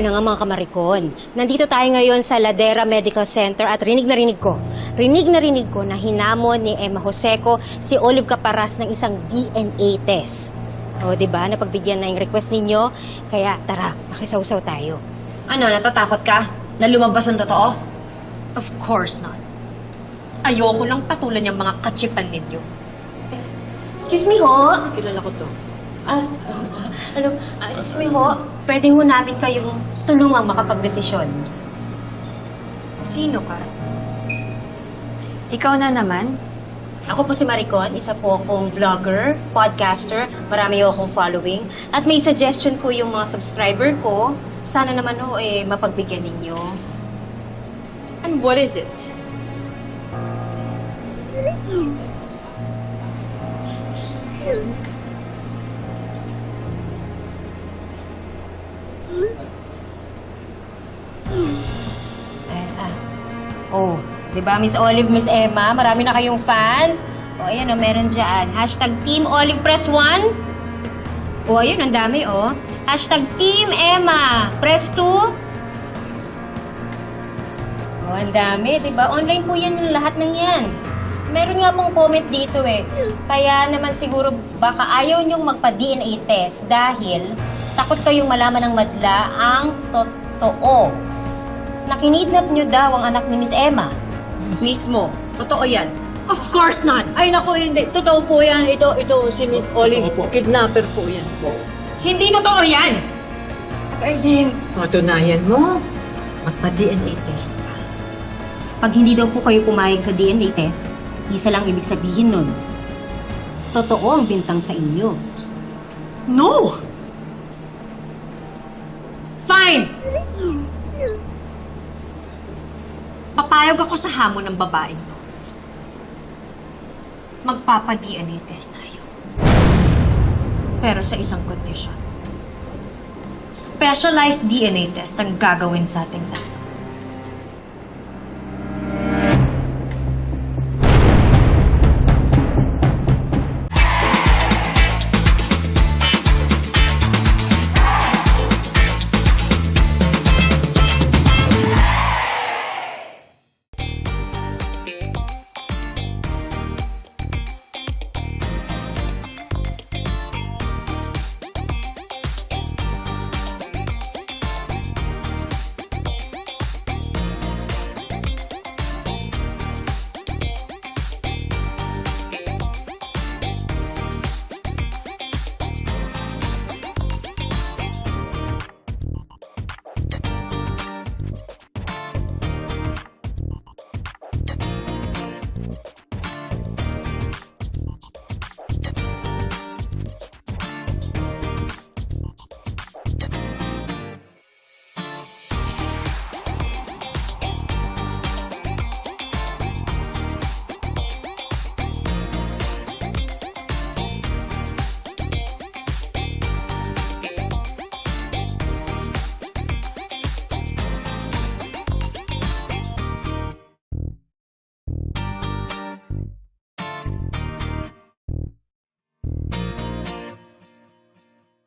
na nga mga kamarikon. Nandito tayo ngayon sa Ladera Medical Center at rinig na rinig ko. Rinig na rinig ko na hinamon ni Emma Joseco si Olive Caparas ng isang DNA test. O, di ba? Napagbigyan na yung request ninyo. Kaya, tara, makisawsaw tayo. Ano, natatakot ka? Na lumabas ang totoo? Of course not. Ayoko lang patulan yung mga kachipan ninyo. Excuse me ho. Kilala ko to. Ah, ano, ah, excuse me ho. Pwede ho namin kayong tulungang makapagdesisyon. Sino ka? Ikaw na naman? Ako po si Maricon, isa po akong vlogger, podcaster, marami ho akong following. At may suggestion po yung mga subscriber ko. Sana naman ho eh, mapagbigyan ninyo. And what is it? Oh, di ba Miss Olive, Miss Emma? Marami na kayong fans. O, ayan o, meron dyan. Hashtag Team Olive Press 1. O, ayun, ang dami o. Hashtag Team Emma Press 2. O, ang dami, di ba? Online po yan lahat ng yan. Meron nga pong comment dito eh. Kaya naman siguro baka ayaw niyong magpa-DNA test dahil takot kayong malaman ng madla ang totoo. Nakinidnap niyo daw ang anak ni Miss Emma. Mismo. Totoo yan. Of course not! Ay, naku, hindi. Totoo po yan. Ito, ito, si Miss Olive. Kidnapper po yan. Hindi totoo yan! Patunayan mo. Magpa-DNA test ka. Pag hindi daw po kayo pumayag sa DNA test, isa lang ibig sabihin nun. Totoo ang bintang sa inyo. No! Fine! Papayag ako sa hamon ng babaeng to. Magpapa-DNA test tayo. Pero sa isang kondisyon. Specialized DNA test ang gagawin sa ating lahat.